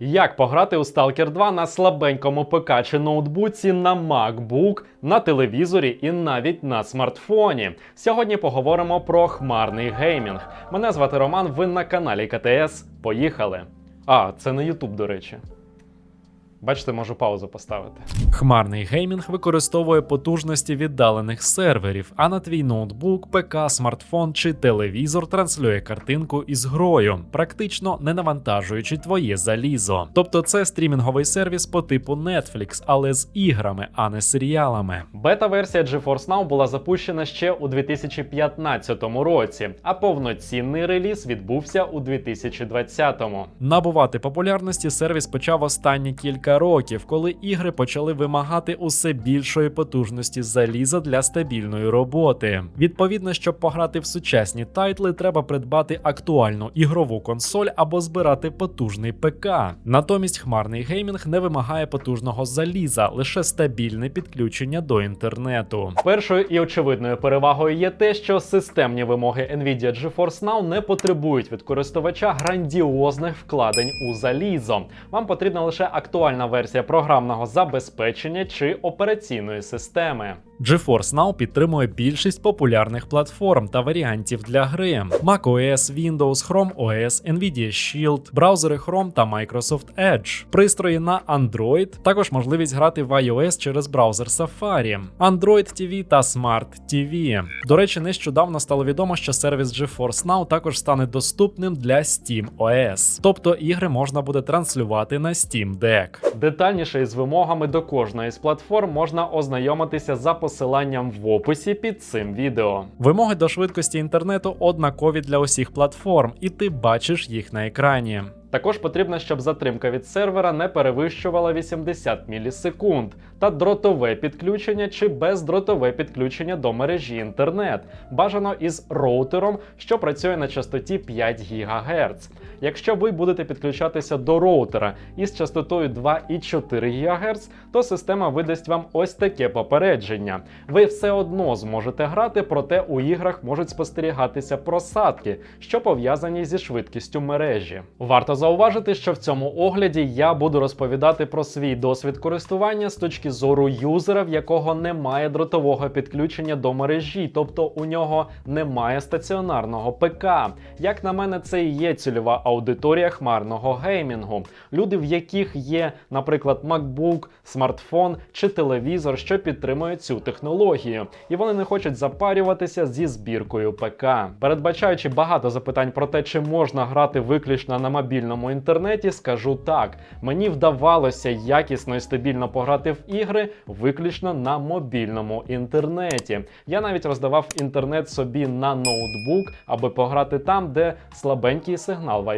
Як пограти у Stalker 2 на слабенькому ПК чи ноутбуці, на MacBook, на телевізорі і навіть на смартфоні? Сьогодні поговоримо про хмарний геймінг. Мене звати Роман. Ви на каналі КТС. Поїхали! А, це не Ютуб, до речі. Бачите, можу паузу поставити. Хмарний геймінг використовує потужності віддалених серверів, а на твій ноутбук, ПК, смартфон чи телевізор транслює картинку із грою, практично не навантажуючи твоє залізо. Тобто це стрімінговий сервіс по типу Netflix, але з іграми, а не серіалами. Бета-версія GeForce Now була запущена ще у 2015 році, а повноцінний реліз відбувся у 2020-му. Набувати популярності сервіс почав останні кілька років, коли ігри почали вимагати усе більшої потужності заліза для стабільної роботи. Відповідно, щоб пограти в сучасні тайтли, треба придбати актуальну ігрову консоль або збирати потужний ПК. Натомість хмарний геймінг не вимагає потужного заліза, лише стабільне підключення до інтернету. Першою і очевидною перевагою є те, що системні вимоги Nvidia GeForce Now не потребують від користувача грандіозних вкладень у залізо. Вам потрібна лише актуальна версія програмного забезпечення чи операційної системи. GeForce Now підтримує більшість популярних платформ та варіантів для гри: macOS, Windows, Chrome OS, Nvidia Shield, браузери Chrome та Microsoft Edge, пристрої на Android, також можливість грати в iOS через браузер Safari, Android TV та Smart TV. До речі, нещодавно стало відомо, що сервіс GeForce Now також стане доступним для Steam OS, тобто ігри можна буде транслювати на Steam Deck. Детальніше із вимогами до кожної з платформ можна ознайомитися за посиланням в описі під цим відео. Вимоги до швидкості інтернету однакові для усіх платформ, і ти бачиш їх на екрані. Також потрібно, щоб затримка від сервера не перевищувала 80 мілісекунд, та дротове підключення чи бездротове підключення до мережі інтернет, бажано із роутером, що працює на частоті 5 ГГц. Якщо ви будете підключатися до роутера із частотою 2,4 ГГц, то система видасть вам ось таке попередження. Ви все одно зможете грати, проте у іграх можуть спостерігатися просадки, що пов'язані зі швидкістю мережі. Варто зауважити, що в цьому огляді я буду розповідати про свій досвід користування з точки зору юзера, в якого немає дротового підключення до мережі, тобто у нього немає стаціонарного ПК. Як на мене, це і є цільова аудиторія хмарного геймінгу. Люди, в яких є, наприклад, MacBook, смартфон чи телевізор, що підтримують цю технологію, і вони не хочуть запарюватися зі збіркою ПК. Передбачаючи багато запитань про те, чи можна грати виключно на мобільному інтернеті, скажу так: мені вдавалося якісно і стабільно пограти в ігри виключно на мобільному інтернеті. Я навіть роздавав інтернет собі на ноутбук, аби пограти там, де слабенький сигнал Wi-Fi.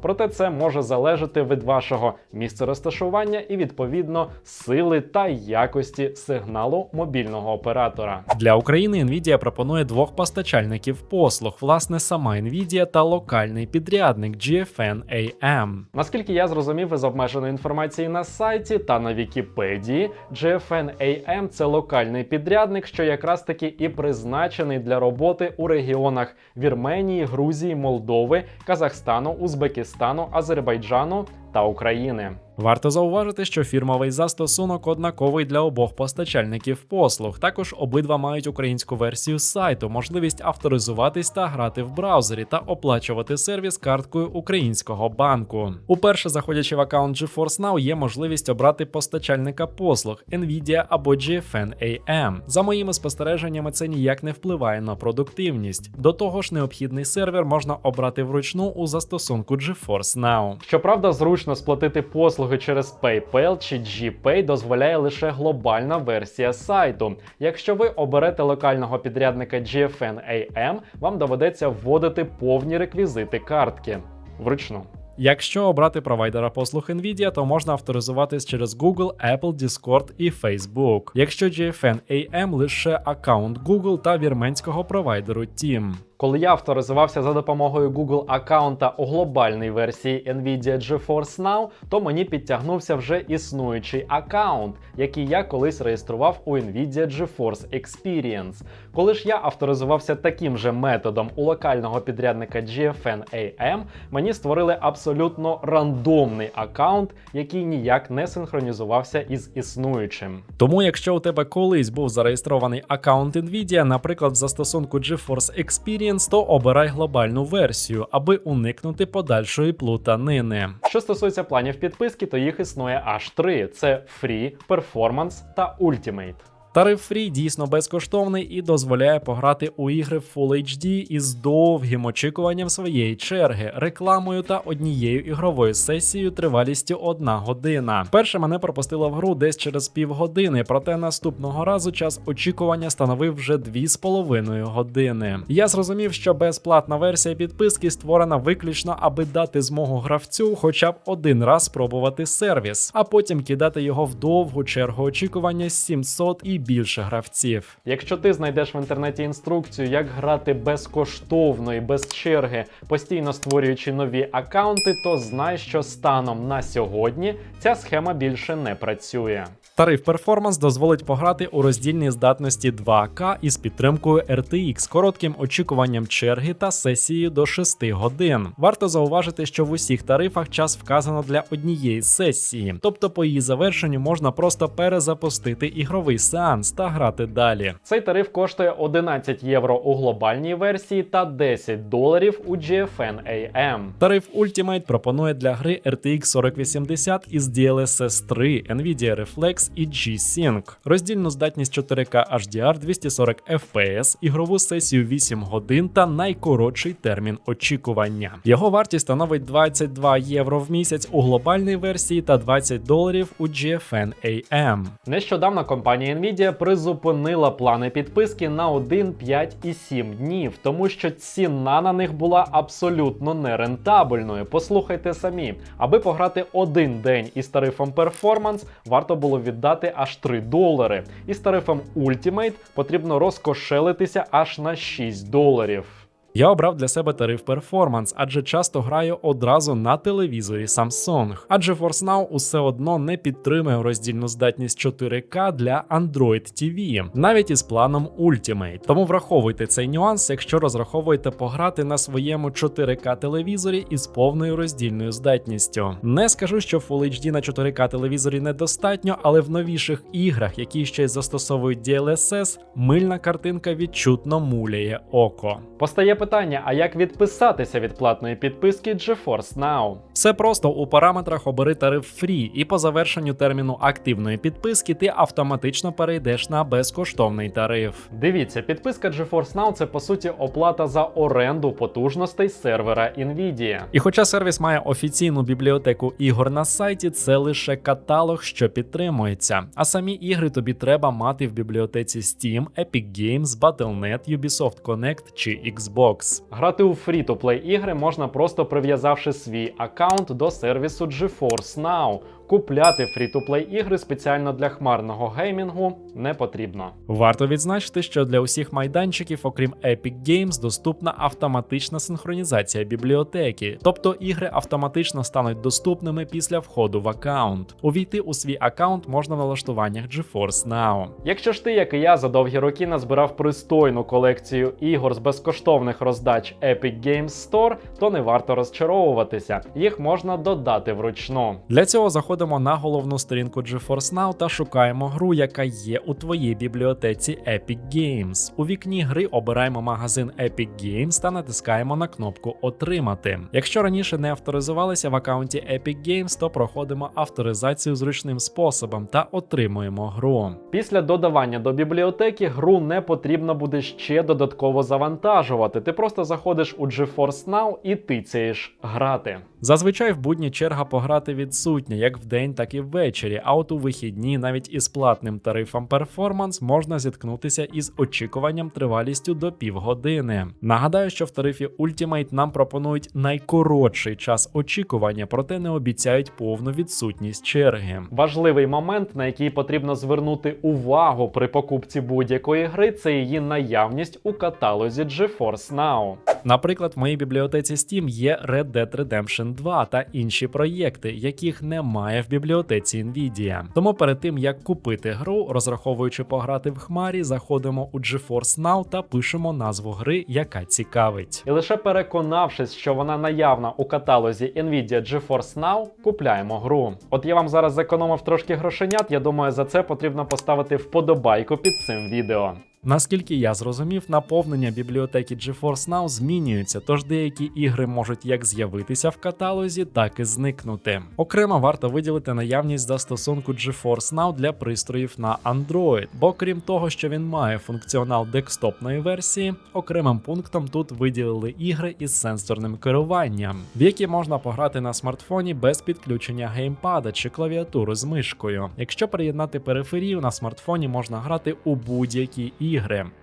Проте це може залежати від вашого місця розташування і відповідно сили та якості сигналу мобільного оператора. Для України Nvidia пропонує двох постачальників послуг, власне, сама Nvidia та локальний підрядник GFN AM. Наскільки я зрозумів із обмеженої інформації на сайті та на Вікіпедії, GFN AM – це локальний підрядник, що якраз таки і призначений для роботи у регіонах Вірменії, Грузії, Молдови, Казахстану, Узбекистану, Азербайджану та України. Варто зауважити, що фірмовий застосунок однаковий для обох постачальників послуг. Також обидва мають українську версію сайту, можливість авторизуватись та грати в браузері та оплачувати сервіс карткою українського банку. Уперше заходячи в аккаунт GeForce Now, є можливість обрати постачальника послуг Nvidia або GFN AM. За моїми спостереженнями, це ніяк не впливає на продуктивність. До того ж, необхідний сервер можна обрати вручну у застосунку GeForce Now. Щоправда, зручно сплатити послуги через PayPal чи GPay дозволяє лише глобальна версія сайту. Якщо ви оберете локального підрядника GFN AM, вам доведеться вводити повні реквізити картки вручну. Якщо обрати провайдера послуг Nvidia, то можна авторизуватись через Google, Apple, Discord і Facebook. Якщо GFN AM лише аккаунт Google та вірменського провайдеру Team. Коли я авторизувався за допомогою Google аккаунта у глобальній версії Nvidia GeForce Now, то мені підтягнувся вже існуючий аккаунт, який я колись реєстрував у Nvidia GeForce Experience. Коли ж я авторизувався таким же методом у локального підрядника GFN AM, мені створили абсолютно рандомний аккаунт, який ніяк не синхронізувався із існуючим. Тому, якщо у тебе колись був зареєстрований аккаунт Nvidia, наприклад, в застосунку GeForce Experience, то обирай глобальну версію, аби уникнути подальшої плутанини. Що стосується планів підписки, то їх існує аж три: це Free, Performance та Ultimate. Тариф Free дійсно безкоштовний і дозволяє пограти у ігри в Full HD із довгим очікуванням своєї черги, рекламою та однією ігровою сесією тривалістю одна година. Перше мене пропустило в гру десь через півгодини, проте наступного разу час очікування становив вже 2,5 години. Я зрозумів, що безплатна версія підписки створена виключно, аби дати змогу гравцю хоча б один раз спробувати сервіс, а потім кидати його в довгу чергу очікування з 700 і більше гравців. Якщо ти знайдеш в інтернеті інструкцію, як грати безкоштовно і без черги, постійно створюючи нові аккаунти, то знай, що станом на сьогодні ця схема більше не працює. Тариф Performance дозволить пограти у роздільній здатності 2К із підтримкою RTX, коротким очікуванням черги та сесією до 6 годин. Варто зауважити, що в усіх тарифах час вказано для однієї сесії, тобто по її завершенню можна просто перезапустити ігровий сеанс та грати далі. Цей тариф коштує 11 євро у глобальній версії та 10 доларів у GFN AM. Тариф Ultimate пропонує для гри RTX 4080 із DLSS 3, Nvidia Reflex і G-Sync, роздільну здатність 4K HDR 240 FPS, ігрову сесію 8 годин та найкоротший термін очікування. Його вартість становить 22 євро в місяць у глобальній версії та 20 доларів у GFN AM. Нещодавно компанія Nvidia призупинила плани підписки на 1, 5 і 7 днів, тому що ціна на них була абсолютно нерентабельною. Послухайте самі, аби пограти один день із тарифом Performance, варто було віддати аж 3 долари. І з тарифом Ultimate потрібно розкошелитися аж на 6 доларів. Я обрав для себе тариф Performance, адже часто граю одразу на телевізорі Samsung. Адже Force Now усе одно не підтримує роздільну здатність 4К для Android TV, навіть із планом Ultimate. Тому враховуйте цей нюанс, якщо розраховуєте пограти на своєму 4К телевізорі із повною роздільною здатністю. Не скажу, що Full HD на 4К телевізорі недостатньо, але в новіших іграх, які ще й застосовують DLSS, мильна картинка відчутно муляє око. Постає питання: а як відписатися від платної підписки GeForce Now? Все просто у параметрах обери тариф Free, і по завершенню терміну активної підписки ти автоматично перейдеш на безкоштовний тариф. Дивіться, підписка GeForce Now це по суті оплата за оренду потужностей сервера Nvidia. І хоча сервіс має офіційну бібліотеку ігор на сайті, це лише каталог, що підтримується. А самі ігри тобі треба мати в бібліотеці Steam, Epic Games, Battle.net, Ubisoft Connect чи Xbox. Грати у фрі-то-плей ігри можна просто прив'язавши свій аккаунт до сервісу GeForce Now. Купляти фрі-то-плей ігри спеціально для хмарного геймінгу не потрібно. Варто відзначити, що для усіх майданчиків, окрім Epic Games, доступна автоматична синхронізація бібліотеки, тобто ігри автоматично стануть доступними після входу в аккаунт. Увійти у свій аккаунт можна в налаштуваннях GeForce Now. Якщо ж ти, як і я, за довгі роки назбирав пристойну колекцію ігор з безкоштовних роздач Epic Games Store, то не варто розчаровуватися. Їх можна додати вручну. Для цього заходимо на головну сторінку GeForce Now та шукаємо гру, яка є у твоїй бібліотеці Epic Games. У вікні гри обираємо магазин Epic Games та натискаємо на кнопку Отримати. Якщо раніше не авторизувалися в аккаунті Epic Games, то проходимо авторизацію зручним способом та отримуємо гру. Після додавання до бібліотеки гру не потрібно буде ще додатково завантажувати. Ти просто заходиш у GeForce Now і тицяєш грати. Зазвичай в будні черга пограти відсутня, як в вдень, так і ввечері. А от у вихідні, навіть із платним тарифом Performance, можна зіткнутися із очікуванням тривалістю до півгодини. Нагадаю, що в тарифі Ultimate нам пропонують найкоротший час очікування, проте не обіцяють повну відсутність черги. Важливий момент, на який потрібно звернути увагу при покупці будь-якої гри, це її наявність у каталозі GeForce Now. Наприклад, в моїй бібліотеці Steam є Red Dead Redemption 2 та інші проєкти, яких немає в бібліотеці Nvidia. Тому перед тим як купити гру, розраховуючи пограти в хмарі, заходимо у GeForce Now та пишемо назву гри, яка цікавить. І лише переконавшись, що вона наявна у каталозі Nvidia GeForce Now, купляємо гру. От я вам зараз зекономив трошки грошенят. Я думаю, за це потрібно поставити вподобайку під цим відео. Наскільки я зрозумів, наповнення бібліотеки GeForce Now змінюється, тож деякі ігри можуть як з'явитися в каталозі, так і зникнути. Окремо варто виділити наявність застосунку GeForce Now для пристроїв на Android, бо крім того, що він має функціонал декстопної версії, окремим пунктом тут виділили ігри із сенсорним керуванням, в які можна пограти на смартфоні без підключення геймпада чи клавіатури з мишкою. Якщо приєднати периферію на смартфоні, можна грати у будь-які ігри,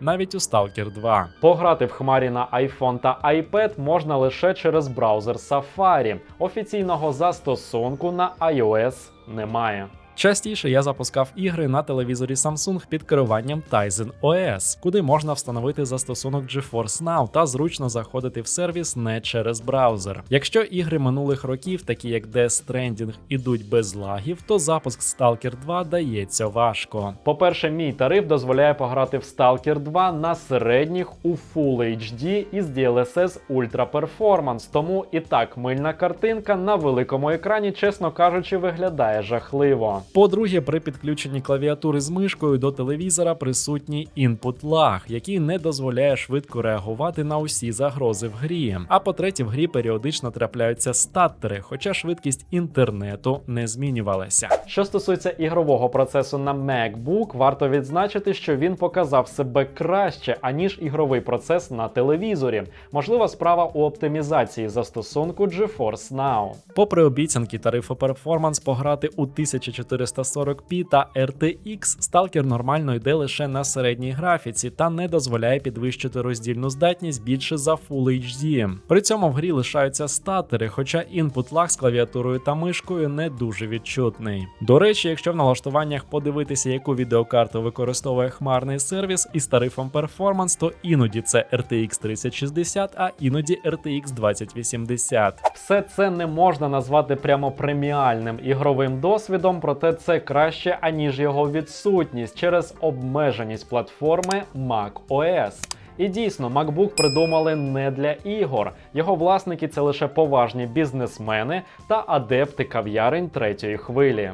навіть у Stalker 2. Пограти в хмарі на iPhone та iPad можна лише через браузер Safari. Офіційного застосунку на iOS немає. Частіше я запускав ігри на телевізорі Samsung під керуванням Tizen OS, куди можна встановити застосунок GeForce Now та зручно заходити в сервіс не через браузер. Якщо ігри минулих років, такі як Death Stranding, ідуть без лагів, то запуск Stalker 2 дається важко. По-перше, мій тариф дозволяє пограти в Stalker 2 на середніх у Full HD із DLSS Ultra Performance, тому і так мильна картинка на великому екрані, чесно кажучи, виглядає жахливо. По-друге, при підключенні клавіатури з мишкою до телевізора присутній інпут лаг, який не дозволяє швидко реагувати на усі загрози в грі. А по-третє, в грі періодично трапляються статтери, хоча швидкість інтернету не змінювалася. Що стосується ігрового процесу на MacBook, варто відзначити, що він показав себе краще, аніж ігровий процес на телевізорі. Можлива справа у оптимізації застосунку GeForce Now. Попри обіцянки тарифу Performance пограти у 1440p та RTX, Stalker нормально йде лише на середній графіці та не дозволяє підвищити роздільну здатність більше за Full HD. При цьому в грі лишаються статери, хоча інпут лаг з клавіатурою та мишкою не дуже відчутний. До речі, якщо в налаштуваннях подивитися, яку відеокарту використовує хмарний сервіс із тарифом Performance, то іноді це RTX 3060, а іноді RTX 2080. Все це не можна назвати прямо преміальним ігровим досвідом, проте це краще, аніж його відсутність через обмеженість платформи macOS. І дійсно, MacBook придумали не для ігор. Його власники це лише поважні бізнесмени та адепти кав'ярень третьої хвилі.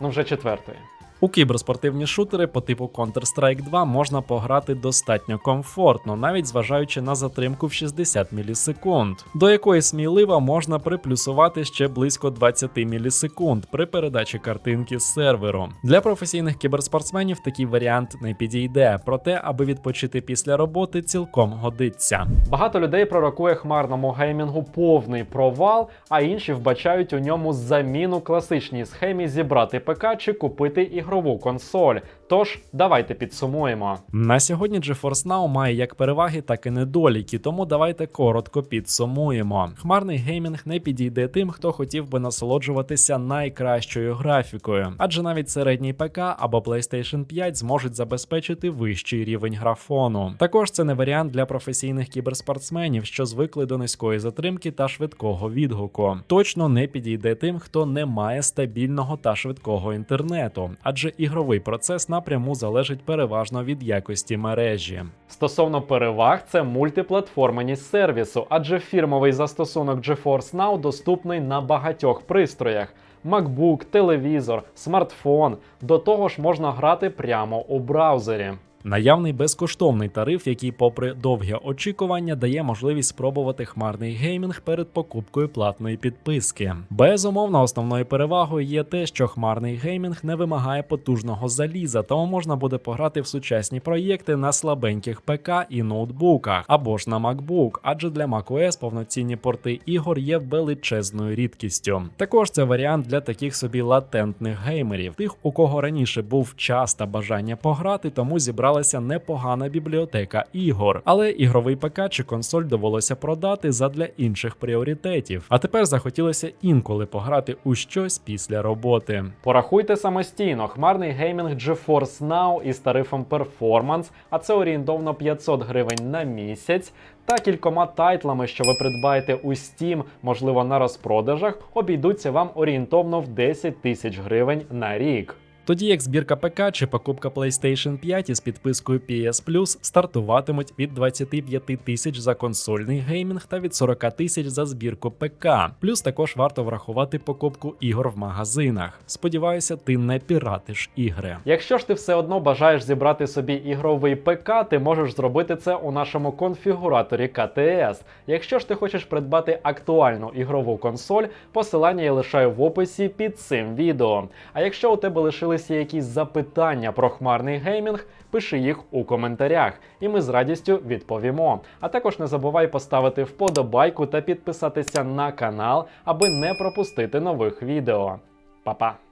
Ну вже четвертої. У кіберспортивні шутери по типу Counter-Strike 2 можна пограти достатньо комфортно, навіть зважаючи на затримку в 60 мілісекунд, до якої сміливо можна приплюсувати ще близько 20 мілісекунд при передачі картинки з серверу. Для професійних кіберспортсменів такий варіант не підійде, проте, аби відпочити після роботи, цілком годиться. Багато людей пророкує хмарному геймінгу повний провал, а інші вбачають у ньому заміну класичній схемі зібрати ПК чи купити ігрову консоль. Тож давайте підсумуємо. На сьогодні GeForce Now має як переваги, так і недоліки, тому давайте коротко підсумуємо. Хмарний геймінг не підійде тим, хто хотів би насолоджуватися найкращою графікою, адже навіть середній ПК або PlayStation 5 зможуть забезпечити вищий рівень графону. Також це не варіант для професійних кіберспортсменів, що звикли до низької затримки та швидкого відгуку. Точно не підійде тим, хто не має стабільного та швидкого інтернету, адже ігровий процес напряму залежить переважно від якості мережі. Стосовно переваг, це мультиплатформеність сервісу, адже фірмовий застосунок GeForce Now доступний на багатьох пристроях. MacBook, телевізор, смартфон. До того ж можна грати прямо у браузері. Наявний безкоштовний тариф, який, попри довге очікування, дає можливість спробувати хмарний геймінг перед покупкою платної підписки. Безумовно, основною перевагою є те, що хмарний геймінг не вимагає потужного заліза, тому можна буде пограти в сучасні проєкти на слабеньких ПК і ноутбуках або ж на MacBook, адже для macOS повноцінні порти ігор є величезною рідкістю. Також це варіант для таких собі латентних геймерів, тих, у кого раніше був час та бажання пограти, тому зібралася непогана бібліотека ігор. Але ігровий ПК чи консоль довелося продати задля інших пріоритетів. А тепер захотілося інколи пограти у щось після роботи. Порахуйте самостійно, хмарний геймінг GeForce Now із тарифом Performance, а це орієнтовно 500 гривень на місяць, та кількома тайтлами, що ви придбаєте у Steam, можливо, на розпродажах, обійдуться вам орієнтовно в 10 тисяч гривень на рік. Тоді як збірка ПК чи покупка PlayStation 5 із підпискою PS Plus стартуватимуть від 25 тисяч за консольний геймінг та від 40 тисяч за збірку ПК. Плюс також варто врахувати покупку ігор в магазинах. Сподіваюся, ти не піратиш ігри. Якщо ж ти все одно бажаєш зібрати собі ігровий ПК, ти можеш зробити це у нашому конфігураторі КТС. Якщо ж ти хочеш придбати актуальну ігрову консоль, посилання я лишаю в описі під цим відео. А якщо у тебе лишилися якісь запитання про хмарний геймінг, пиши їх у коментарях, і ми з радістю відповімо. А також не забувай поставити вподобайку та підписатися на канал, аби не пропустити нових відео. Па-па!